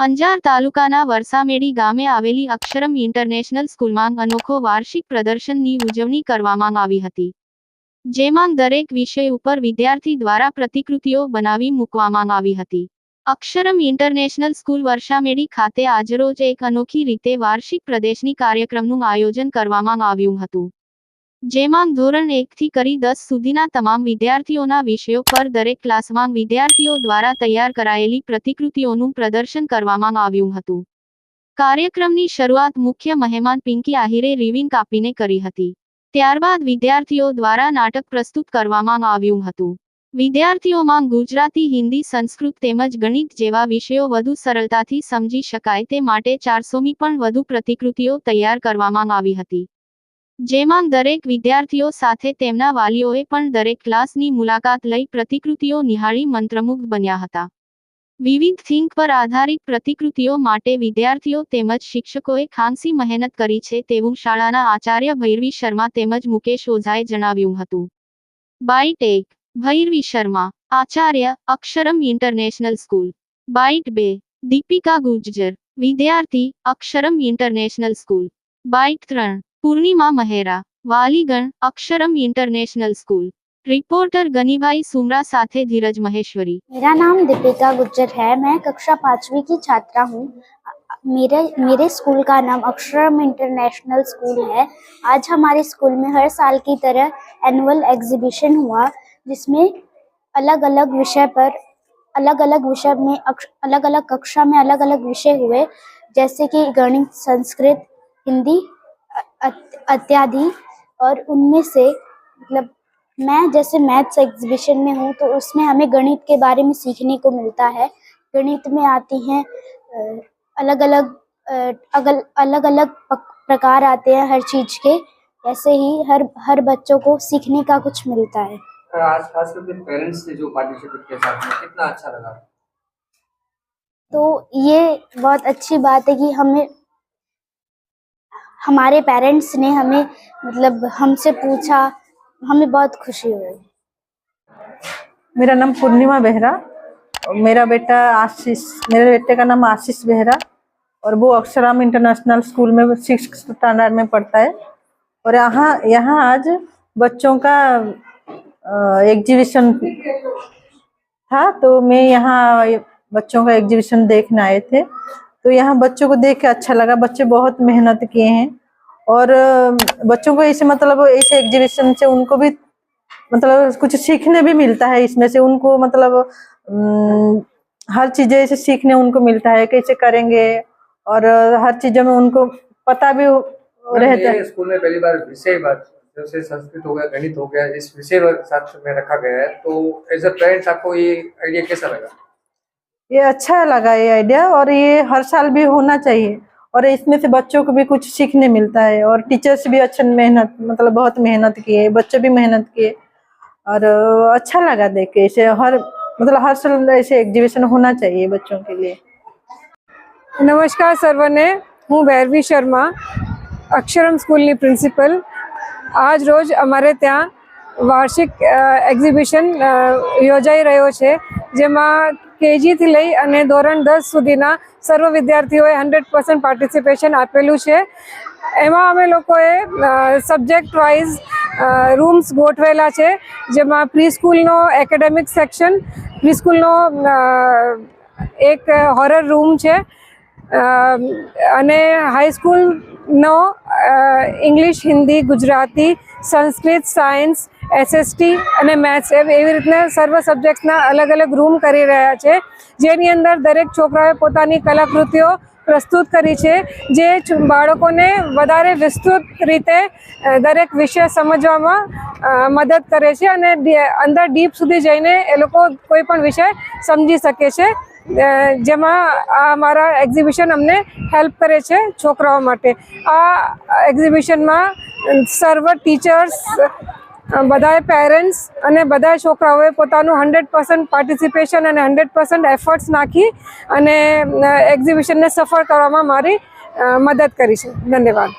અંજાર તાલુકાના વરસામેડી ગામે આવેલી અક્ષરમ ઇન્ટરનેશનલ સ્કૂલમાં અનોખો વાર્ષિક પ્રદર્શનની ઉજવણી કરવામાં આવી હતી, જેમાં દરેક વિષય ઉપર વિદ્યાર્થી દ્વારા પ્રતિકૃતિઓ બનાવી મૂકવામાં આવી હતી. અક્ષરમ ઇન્ટરનેશનલ સ્કૂલ વર્ષામેડી ખાતે આજરોજ એક અનોખી રીતે વાર્ષિક પ્રદેશની કાર્યક્રમનું આયોજન કરવામાં આવ્યું હતું. જેમાં ધોરણ એકથી કરી દસ સુધીના તમામ વિદ્યાર્થીઓના વિષયો પર દરેક ક્લાસમાં વિદ્યાર્થીઓ દ્વારા તૈયાર કરાયેલી પ્રતિકૃતિઓનું પ્રદર્શન કરવામાં આવ્યું હતું. કાર્યક્રમની શરૂઆત મુખ્ય મહેમાન પિંકી આહિરે રિવિંગ કાપીને કરી હતી. ત્યારબાદ વિદ્યાર્થીઓ દ્વારા નાટક પ્રસ્તુત કરવામાં આવ્યું હતું. વિદ્યાર્થીઓમાં ગુજરાતી, હિન્દી, સંસ્કૃત તેમજ ગણિત જેવા વિષયો વધુ સરળતાથી સમજી શકાય તે માટે ચારસોમી પણ વધુ પ્રતિકૃતિઓ તૈયાર કરવામાં આવી હતી. જેમાં દરેક વિદ્યાર્થીઓ સાથે તેમના વાલીઓએ પણ દરેક ક્લાસની મુલાકાત લઈ પ્રતિકૃતિઓ નિહાળી મંત્રમુગ્ધ બન્યા હતા. વિવિધ થીંક પર આધારિત પ્રતિકૃતિઓ માટે વિદ્યાર્થીઓ તેમજ શિક્ષકોએ ખાનસી મહેનત કરી છે તેવું શાળાના આચાર્ય ભૈરવી શર્મા તેમજ મુકેશ ઓઝાએ જણાવ્યું હતું. બાઇટ એક, Bhairavi Sharma, Acharya, અક્ષરમ international school. Byte બે, દીપિકા ગુજ્જર, વિદ્યાર્થી, અક્ષરમ ઇન્ટરનેશનલ સ્કૂલ. બાઇટ ત્રણ પૂર્ણિમા Mehra વાલીગણ Aksharam international school reporter Ganibhai Sumra સાથે ધીરજ મહેશ્વરી मेरा नाम दीपिका गुज्जर है मैं कक्षा पाँचवीं की छात्रा हूँ मेरे मेरे स्कूल का नाम अक्षरम इंटरनेशनल स्कूल है आज हमारे स्कूल में हर साल की तरह एनुअल एग्जीबिशन हुआ जिसमें अलग अलग विषय पर अलग अलग विषय में अलग अलग कक्षा में अलग अलग विषय हुए जैसे कि गणित संस्कृत हिंदी अ- अ- इत्यादि और उनमें से मतलब मैं जैसे मैथ्स एग्जीबिशन में हूँ तो उसमें हमें गणित के बारे में सीखने को मिलता है। गणित में आती हैं अलग अलग अगल अलग अलग प्रकार आते हैं हर चीज़ के। ऐसे ही हर हर बच्चों को सीखने का कुछ मिलता है। आज खास करके पेरेंट्स ने जो पार्टिसिपेट किया साथ में कितना अच्छा लगा? तो ये बहुत अच्छी बात है कि हमें हमारे पेरेंट्स ने हमें मतलब हमसे पूछा, हमें बहुत खुशी हुई। मेरा नाम पूर्णिमा बेहरा मेरा बेटा आशीष, मेरे बेटे का नाम आशीष बेहरा, और वो अक्षराम इंटरनेशनल स्कूल में सिक्स स्टैंडर्ड में पढ़ता है। और यहाँ यहाँ आज बच्चों का एग्जीबिशन था तो मैं यहाँ बच्चों का एग्जीबिशन देखने आए थे। तो यहाँ बच्चों को देख के अच्छा लगा। बच्चे बहुत मेहनत किए हैं और बच्चों को ऐसे मतलब ऐसे एग्जीबिशन से उनको भी मतलब कुछ सीखने भी मिलता है। इसमें से उनको मतलब हर चीज़ें ऐसे सीखने उनको मिलता है कैसे करेंगे और हर चीज़ों में उनको पता भी रहता है। स्कूल में पहली बार विषय बात जैसे संस्कृत हो गया गणित हो गया इस विषय साथ में रखा गया है। तो एज अ पेरेंट्स आपको ये आइडिया कैसा लगा? ये अच्छा लगा ये आइडिया और ये हर साल भी होना चाहिए और इसमें से बच्चों को भी कुछ सीखने मिलता है और टीचर्स भी अच्छा मेहनत मतलब बहुत मेहनत किए बच्चे भी मेहनत किए और अ, अच्छा लगा देख के इसे हर मतलब हर साल ऐसे एग्जीबिशन होना चाहिए बच्चों के लिए નમસ્કાર સર્વને હું ભૈરવી શર્મા અક્ષરમ સ્કૂલની પ્રિન્સિપલ આજ રોજ અમારે ત્યાં વાર્ષિક એક્ઝિબિશન યોજાઈ રહ્યો છે જેમાં કેજીથી લઈ અને ધોરણ દસ સુધીના સર્વ વિદ્યાર્થીઓએ હંડ્રેડ પર્સન્ટ પાર્ટિસિપેશન આપેલું છે. એમાં અમે લોકોએ સબ્જેક્ટ વાઇઝ રૂમ્સ ગોઠવેલા છે, જેમાં પ્રી સ્કૂલનો એકેડેમિક સેક્શન પ્રી સ્કૂલનો એક હોરર રૂમ છે અને હાઈસ્કૂલનો English Hindi Gujarati Sanskrit science SST અને મેથ્સ એવી રીતના સર્વ સબ્જેક્ટ્સના અલગ અલગ રૂમ કરી રહ્યા છે. જેની અંદર દરેક છોકરાઓએ પોતાની કલાકૃતિઓ પ્રસ્તુત કરી છે, જે બાળકોને વધારે વિસ્તૃત રીતે દરેક વિષય સમજવામાં મદદ કરે છે અને અંદર ડીપ સુધી જઈને એ લોકો કોઈ પણ વિષય સમજી શકે છે. જેમાં આ મારા એક્ઝિબિશન અમને હેલ્પ કરે છે છોકરાઓ માટે. આ એક્ઝિબિશનમાં સર્વ ટીચર્સ બધાએ પેરેન્ટ્સ અને બધા છોકરાઓએ પોતાનું હંડ્રેડ પર્સન્ટ પાર્ટિસિપેશન અને હંડ્રેડ પર્સન્ટ એફર્ટ્સ નાખી અને એક્ઝિબિશનને સફળ કરવામાં મારી મદદ કરી છે. ધન્યવાદ.